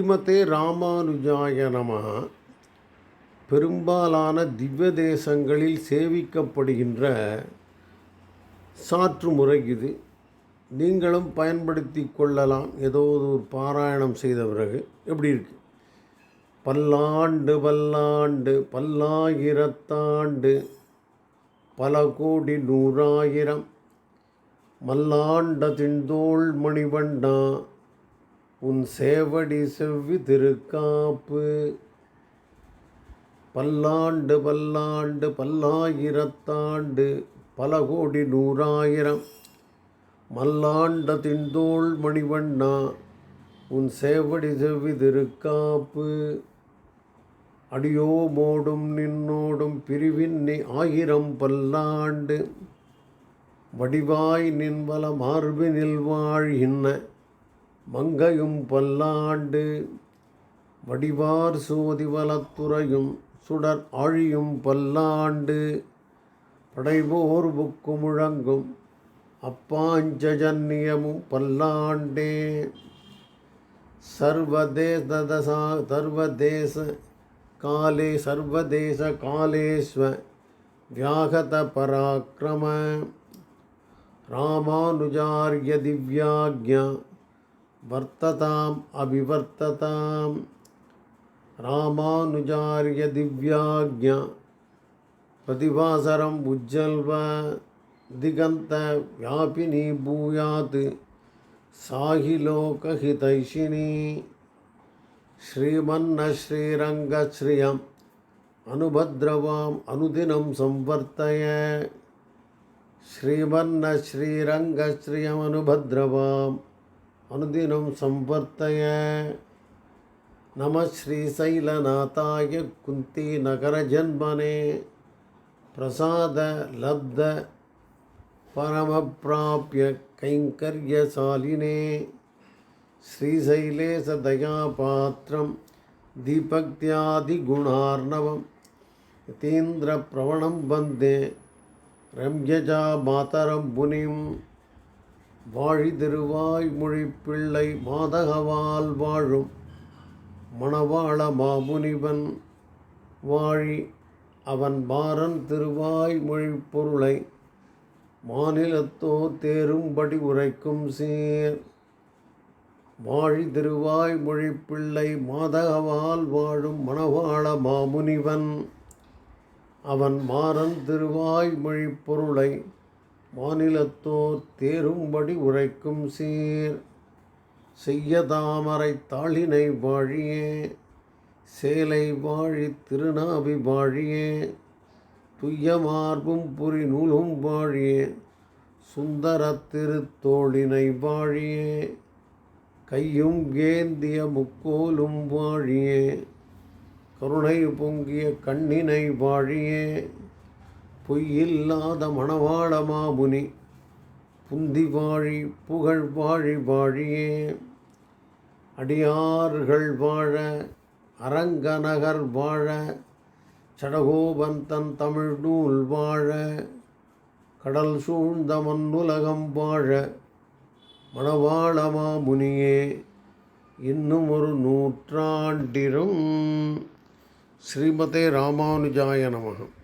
ஸ்ரீமதே ராமானுஜாய நமः பெரும்பாலான திவ்ய தேசங்களில் சேவிக்கப்படுகின்ற சாற்று முறை இது. நீங்களும் பயன்படுத்தி கொள்ளலாம். ஏதோ ஒரு பாராயணம் செய்த பிறகு எப்படி இருக்கு? பல்லாண்டு பல்லாண்டு பல்லாயிரத்தாண்டு பல கோடி நூறாயிரம். மல்லாண்ட திண்டோள் மணிவண்டா உன் சேவடி செவ்வி திருக்காப்பு. பல்லாண்டு பல்லாண்டு பல்லாயிரத்தாண்டு பல கோடி நூறாயிரம். மல்லாண்ட திண்டோள் மணிவண்ணா உன் சேவடி செவ்வி திருக்காப்பு. அடியோ மோடும் நின்னோடும் பிரிவின்னி ஆயிரம் பல்லாண்டு. வடிவாய் நின்வல மார்பினில் வாழ்கின்ன மங்கையும் பல்லாண்டு வடிவார் சோதி வலத்துறையும் சுடர் ஆழியும் பல்லாண்டு படைவோர் புக்கு முழங்கும் அப்பாஞ்சஜன்யமும் பல்லாண்டே. சர்வதேசதசா சர்வதேச காலே சர்வதேச காலேஸ்வ வியாகத பராக்கிரம. ராமானுஜாரிய திவ்யாக்யா वर्तताम् अविवर्ततां रामानुजार्यदिव्याज्ञ प्रतिभासरम् उज्जल्व दिगन्तव्यापिनी भूयात् साहिलोकहितैषिणी श्रीमन्न श्रीरङ्गश्रियम् अनुभद्रवाम् अनुदिनं संवर्तय। श्रीमन्न श्रीरङ्गश्रियमनुभद्रवाम् श्रीमन्नश्रीरङ्गश्रियमनुभद्रवाम् अनुदिनं संवर्तय नमः श्रीशैलनाथाय कुन्तीनगरजन्मने प्रसादलब्ध परमप्राप्य कैङ्कर्यशालिने श्रीशैलेशदयापात्रं दीपक्त्यादिगुणार्णवं यतीन्द्रप्रवणं वन्दे ரம்யஜா மாதரம் புனிம் வாழி திருவாய்மொழி பிள்ளை மாதகவால் வாழும் மணவாள மாமுனிவன் வாழி அவன் பாரன் திருவாய்மொழி பொருளை மாநிலத்தோ தேரும்படி உரைக்கும் சீர். வாழி திருவாய்மொழி பிள்ளை மாதகவால் வாழும் மணவாள மாமுனிவன் அவன் மாறன் திருவாய்மொழி பொருளை மாநிலத்தோர் தேரும்படி உரைக்கும் சீர். செய்ய தாமரை தாளினை வாழியே சேலை வாழி திருநாவி வாழியே துய்ய மார்பும் புரி நூலும் வாழியே சுந்தர திருத்தோளினை வாழியே கையும் ஏந்திய முக்கோலும் வாழியே கருணை பொங்கிய கண்ணினை வாழியே பொய்யில்லாத மணவாள மாமுனி புந்தி வாழி புகழ் வாழி வாழியே. அடியார்கள் வாழ அரங்கநகர் வாழ சடகோபன் தன் தமிழ் நூல் வாழ கடல் சூழ்ந்த மண்ணுலகம் வாழ மணவாள மாமுனியே இன்னும் ஒரு நூற்றாண்டிலும் ஸ்ரீமதே ராமானுஜாய நமகம்